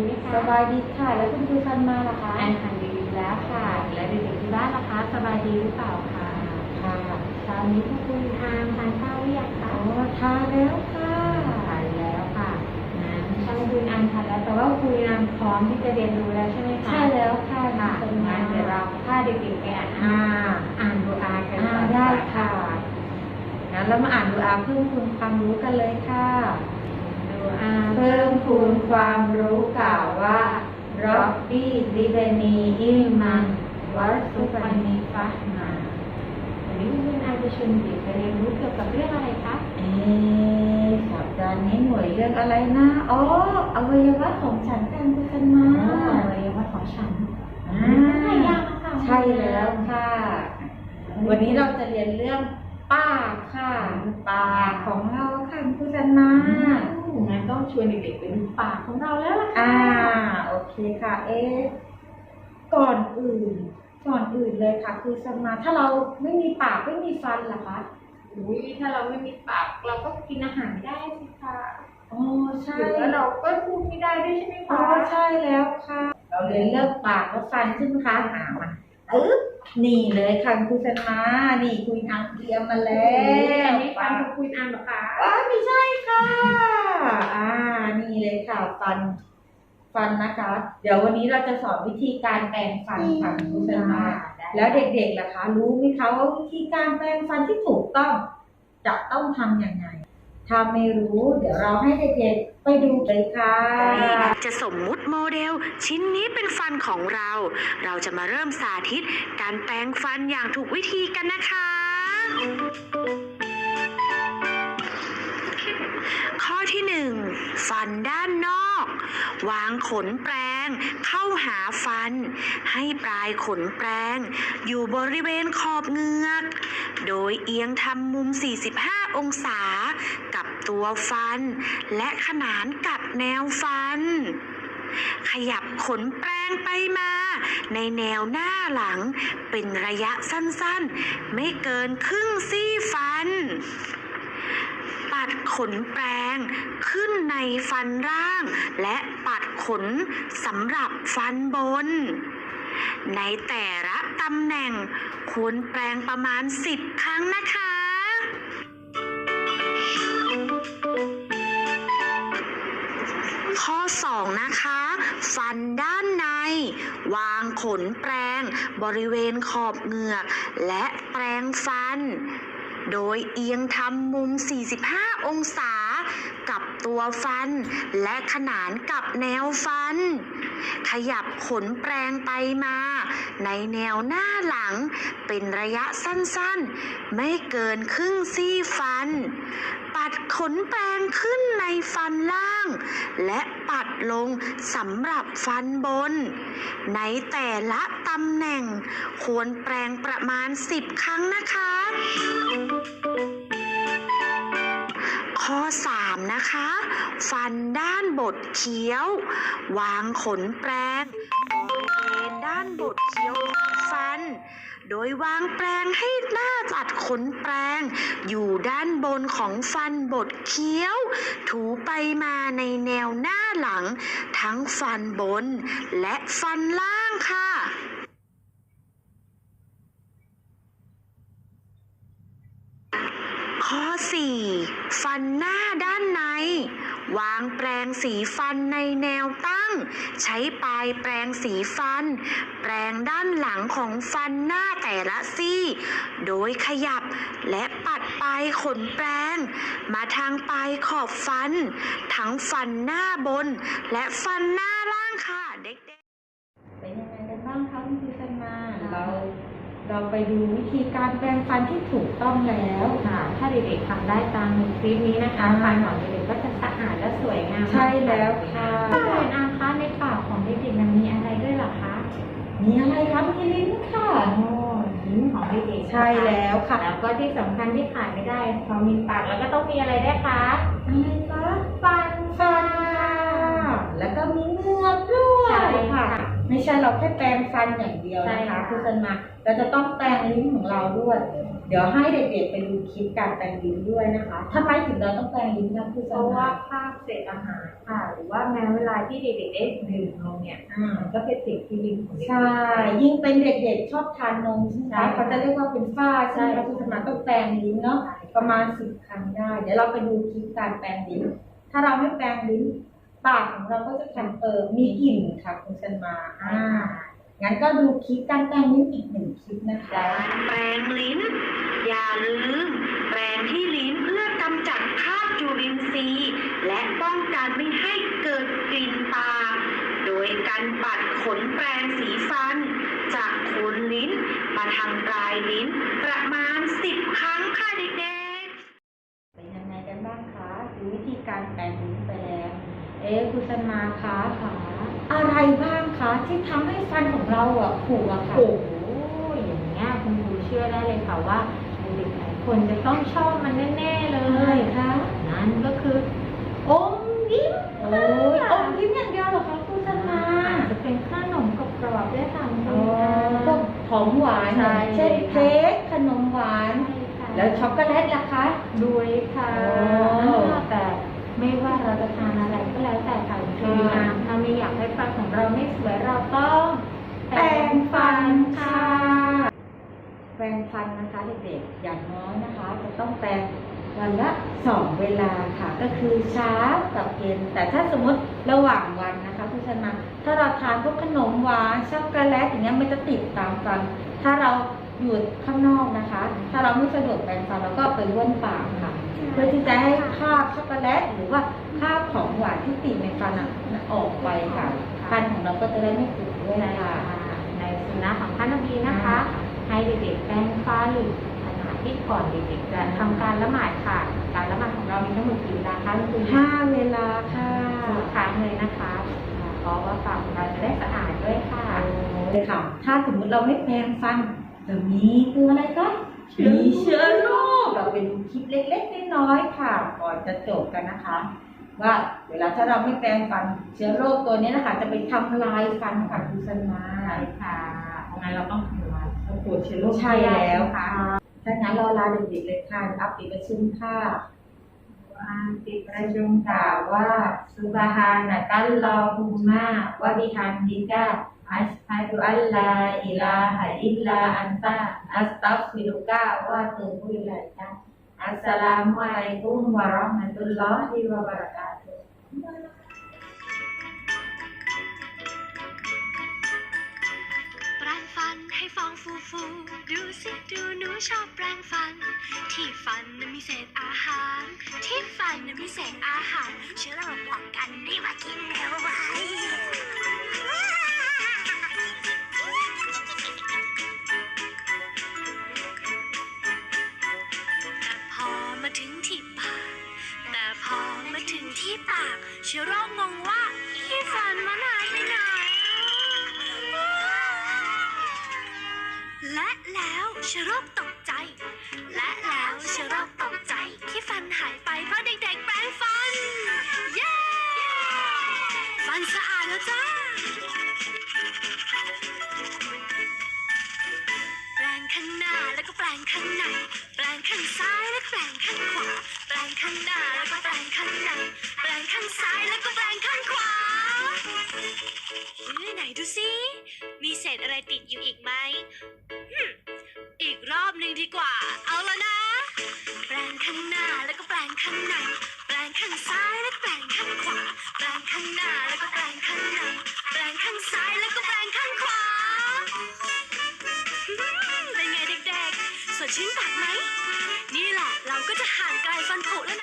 ดีไหมคะสบายดีค่ะ แล้วคุณครูฟันมาล่ะคะอันทานดีอยู่แล้วค่ะ และเด็กๆที่บ้านล่ะคะ สบายดีหรือเปล่าคะค่ะเช้านี้คุณครูทานทานข้าวหรือยังคะอ๋อทานแล้วค่ะทานแล้วค่ะงั้นช่างคุณอันทานแล้วแต่ว่าคุณอันพร้อมที่จะเรียนรู้แล้วใช่ไหมคะใช่แล้วค่ะค่ะคุณงั้นเดี๋ยวเราพาเด็กๆไปอ่านอ่าอ่านดูอากันอ่าก่อนได้ค่ะงั้นเรามาอ่านดูอาเพิ่มคูณความรู้กันเลยค่ะดูอา เพิ่มคูณความรู้กล่าวว่าร็อบบี้ลิเบนีอิลมันวัสสุทุกปัวันนนินี้ฟะมาวันนี้คุณอันจะชวนเด็กไปเรียนรู้เกี่ยวกับเรื่องอะไรคะเอ๊ะสัปดาห์นี้หน่วยเรื่องอะไรนะอ๋ออวัยวะของฉันกันคุณกันมาอวัยวะของฉันอ่าหลายอย่างนะคะใช่แล้วค่ะ วันนี้เราจะเรียนเรื่องปากค่ะปากของเราค่ะคุณกันมา งั้นต้องชวนเด็กๆไปดูปากของเราแล้วล่ะค่ะอ่าโอเคค่ะ เอ๊ะก่อนอื่น ก่อนอื่นเลยค่ะ คือสมาถ้าเราไม่มีปากไม่มีฟันล่ะคะอุ้ยถ้าเราไม่มีปากเราก็กินอาหารไม่ได้สิคะอ๋อใช่หรือว่าเราก็พูดไม่ได้ด้วยใช่ไหมอ๋อคะใช่แล้วค่ะ เราเรียนเรื่องปากและฟันใช่ไหมคะอ่ามาอึ๊บ นี่เลยค่ะคุณสมานี่คุณอังเตรียมมาแล้อันวนี้ฟันของคุณอันเหรอคะว้ายไม่ใช่ค่ะอ่านี่เลยค่ะฟันฟันนะคะ เดี๋ยววันนี้เราจะสอนวิธีการแปรงฟันค่ะคุณสมาแล้วเด็กๆล่ะคะ รู้ไหมคะว่าวิธีการแปรงฟันที่ถูกต้องจะต้องทำยังไง ถ้าไม่รู้ เดี๋ยวเราให้เด็กๆไปดูเลยค่ะ จะสมมุติโมเดล ชิ้นนี้เป็นฟันของเรา เราจะมาเริ่มสาธิต การแปรงฟันอย่างถูกวิธีกันนะคะ ข้อที่หนึ่งฟันด้านนอก วางขนแปรงเข้าหาฟัน ให้ปลายขนแปรงอยู่บริเวณขอบเงือก โดยเอียงทำมุม 45 องศา กับตัวฟัน และขนานกับแนวฟันขยับขนแปรงไปมา ในแนวหน้าหลังเป็นระยะสั้นๆ ไม่เกินครึ่งซี่ฟัน ขนแปรงขึ้นในฟันล่าง และปัดขนสำหรับฟันบน ในแต่ละตำแหน่งควรแปรงประมาณ 10 ครั้งนะคะข้อ 2 นะคะ ฟันด้านใน วางขนแปรงบริเวณขอบเหงือก และแปรงฟัน โดยเอียงทำมุม 45 องศา กับตัวฟัน และขนานกับแนวฟัน ขยับขนแปรงไปมา ในแนวหน้าหลัง เป็นระยะสั้นๆ ไม่เกินครึ่งซี่ฟัน ปัดขนแปรงขึ้นในฟันล่าง และปัดลงสำหรับฟันบน ในแต่ละตำแหน่ง ควรแปรงประมาณ 10 ครั้งนะคะ ข้อ 3 นะคะ ฟันด้านบดเคี้ยว วางขนแปรงบริเวณด้านบดเคี้ยว ฟัน โดยวางแปรงให้หน้าจัดขนแปรงอยู่ด้านบนของฟันบดเคี้ยว ถูไปมาในแนวหน้าหลัง ทั้งฟันบนและฟันล่างค่ะ ข้อ 4 ฟันหน้าด้านใน วางแปรงสีฟันในแนวตั้ง ใช้ปลายแปรงสีฟัน แปรงด้านหลังของฟันหน้าแต่ละซี่ โดยขยับและปัดปลายขนแปรง มาทางปลายขอบฟัน ทั้งฟันหน้าบน และฟันหน้าล่างค่ะเด็กๆ เป็นยังไงกันบ้างคะคุณครูสันมา เรา เราไปดูวิธีการแปรงฟันที่ถูกต้องแล้วค่ะ ถ้าเด็กๆทำได้ตามคลิปนี้นะคะอ่าฟันของเด็กๆก็จะสะอาดและสวยงามใช่แล้วค่ะค่ะคุณอาคะในปากของเด็กๆมันมีอะไรด้วยเหรอคะ มีอะไรครับมีลิ้นค่ะโอ้ลิ้นของเด็กๆนะคะใช่แล้วค่ะ แล้วก็ที่สำคัญที่ขาดไม่ได้พอมีปากแล้วก็ต้องมีอะไรได้วยคะอะไรคะฟันฟันค่ะแล้วก็มีเหงือกด้วย ใช่ค่ะ ไม่ไม่ใช่เราแค่แปรงฟันอย่างเดียวนะใช่คะค่ะคุณสันมาเราจะต้องแปรงลิ้นของเราด้วย เดี๋ยวให้เด็กๆไปดูคลิปการแปรงลิ้นด้วยนะคะทำไมถึงเราต้องแปรงลิ้นคะคุณเพสันราะมาว่าภาพเศษอาหารค่ะ หรือว่าแม้เวลาที่เด็กๆได้ดื่มนมเนี่ยอ่ามันก็เป็นสิ่งที่ลิ้นของเด็กใช่ ยิ่งเป็นเด็กๆชอบทานนมใช่ไหมใช่คะเขาจะเรียกว่าเป็นฝ้าใช่ไหมใช่คะคุณสมานต้องแปรงลิ้นเนาะประมาณสิบครั้งได้ เดี๋ยวเราไปดูคลิปการแปรงลิ้น ถ้าเราไม่แปรงลิ้น ปากของเราก็จะแข็งเปิดมีกลิ่นค่ะคุณชันมาอ่างั้นก็ดูคลิปการแปรงลิ้นอีกหนึ่งคลิปนะคะการแปรงลิ้น อย่าลืมแปรงที่ลิ้นเพื่อกำจัดคราบจุลินทรีย์และป้องกันไม่ให้เกิดกลิ่นปากโดยการปัดขนแปรงสีฟัน จากโคนลิ้น มาทางปลายลิ้นประมาณ 10 ครั้งค่ะเด็กๆเป็นยังไงกันบ้างคะดูวิธีการแปรงลิ้นไปแล้ว เอ๊ะคุณชันมาคะค่ะอะไรบ้างคะที่ทำให้ฟันของเราอะผุอะค่ะโอ้โหอย่างเงี้ยคุณครูเชื่อได้เลยค่ะว่าเด็กๆหลายคนจะต้องชอบมันแน่ๆเลอะไรยคะนั่นก็คืออมยิ้มโอ้ยอมยิ้มอย่างเดียวเหรอคะคุณชันมาอาจจะเป็นขนมกรอบๆด้วยค่ะคุณอ๋อค่ะพวกของหวานใช่เช่นเค้กขนมหวานใช่ค่ะแล้วช็อกโกแลตล่ะคะด้วยค่ะโอ้อ่าแต่ ไม่ว่าเราจะทานอะไรก็แล้วแต่ค่ะคุณครูค่ถ้าไม่อยากให้ฟันของเราไม่สวยเราต้องแปรงฟันค่ะ แปรงฟันนะคะเด็กๆ อย่างน้อยนะคะ จะต้องแปรงวันละสองเวลาค่ะ ก็คือเช้ากับเย็น แต่ถ้าสมมติระหว่างวันนะคะคุณชนะถ้าเราทานพวกขนมหวานช็อกโกแลตอย่างเงี้ยมันจะติดตามฟัน ถ้าเรา อยู่ข้างนอกนะคะ ถ้าเราไม่สะดวกแปรงฟันเราก็เอาไปบ้วนปากค่ะ เพื่อที่จะให้คราบช็อกโกแลตหรือว่าคราบของหวานที่ติดในฟันอะออกไปค่ะฟันของเราก็จะได้ไม่ผุด้วยใช่ค่ะค่ะในสุนัขของท่านนบีนะคะ ให้เด็กๆแปรงฟันขณะที่ก่อนเด็กๆจะทำการละหมาดค่ะ การละหมาดของเรามีทั้งหมดกี่เวลาคะคุณห้าเวลาค่ะทุกครั้งเลยนะคะเพราะว่าปากของเราจะได้สะอาดด้วยค่ะเลยค่ะ ถ้าสมมติเราไม่แปรงฟัน จะมีตัวอะไรก็มีเชื้อโรคเราไปดูคลิปเล็กๆน้อยๆค่ะ ก่อนจะจบกันนะคะ ว่าเวลาถ้าเราไม่แปรงฟันเชื้อโรคตัวนี้นะคะ จะไปทำลายฟันค่ะคุณสมาใช่ค่ะเพราะงั้นเราต้องทำลายตัวเชื้อโรคใช่แล้วค่ะค่ะถ้างั้นเราลาเด็กๆเลยค่ะอัปปิดประชุมค่ะติดประชุมกล่าวว่าสุบฮานะตัลลอฮุมมาวะบิฮัมดิกะ อัชฮะดุอัลลาอิลาฮะอิลลาอันตะอัสตัฆฟิรุกะวะตูบุอิลัยกะอัสสลามุอะลัยกุมวะเราะห์มะตุลลอฮิวะบะเราะกาตุฮ์ปรงฟันให้ฟองฟูฟูดูสิดูหนูชอบแปรงฟัน ที่ฟันนั้นมีเศษอาหาร ที่ฟันนั้นมีเศษอาหารเชื้อโรคป้องกันดีมากินเร็วไว้ เชื้อโรคงงว่าที่ฟันมันหายไปไหน และแล้วเชื้อโรคตกใจ และแล้วเชื้อโรคตกใจที่ฟันหายไปเพราะเด็กๆแปรงฟัน เย้ ฟันสะอาดแล้วจ้า แปรงข้างหน้าแล้วก็แปรงข้างใน แปรงข้างซ้ายแล้วก็แปรงข้างขวา แปรงข้างหน้าแล้วก็แปรงข้างใน งข้างซ้ายแล้วก็แปรงข้างขวาเอ้ยไหนดูสิ มีเศษอะไรติดอยู่อีกไหมหึ่มอีกรอบหนึ่งดีกว่า เอาละนะ แปรงข้างหน้าแล้วก็แปรงข้างใน แปรงข้างซ้ายแล้วก็แปรงข้างขวาแปรงข้างหน้าแล้วก็แปรงข้างในแปรงข้างซ้ายแล้วก็แปรงข้างขวาอืมเป็นไงเด็กๆ สดชื่นปากไหม นี่แหละเราก็จะห่างไกลฟันผุแล้วนะ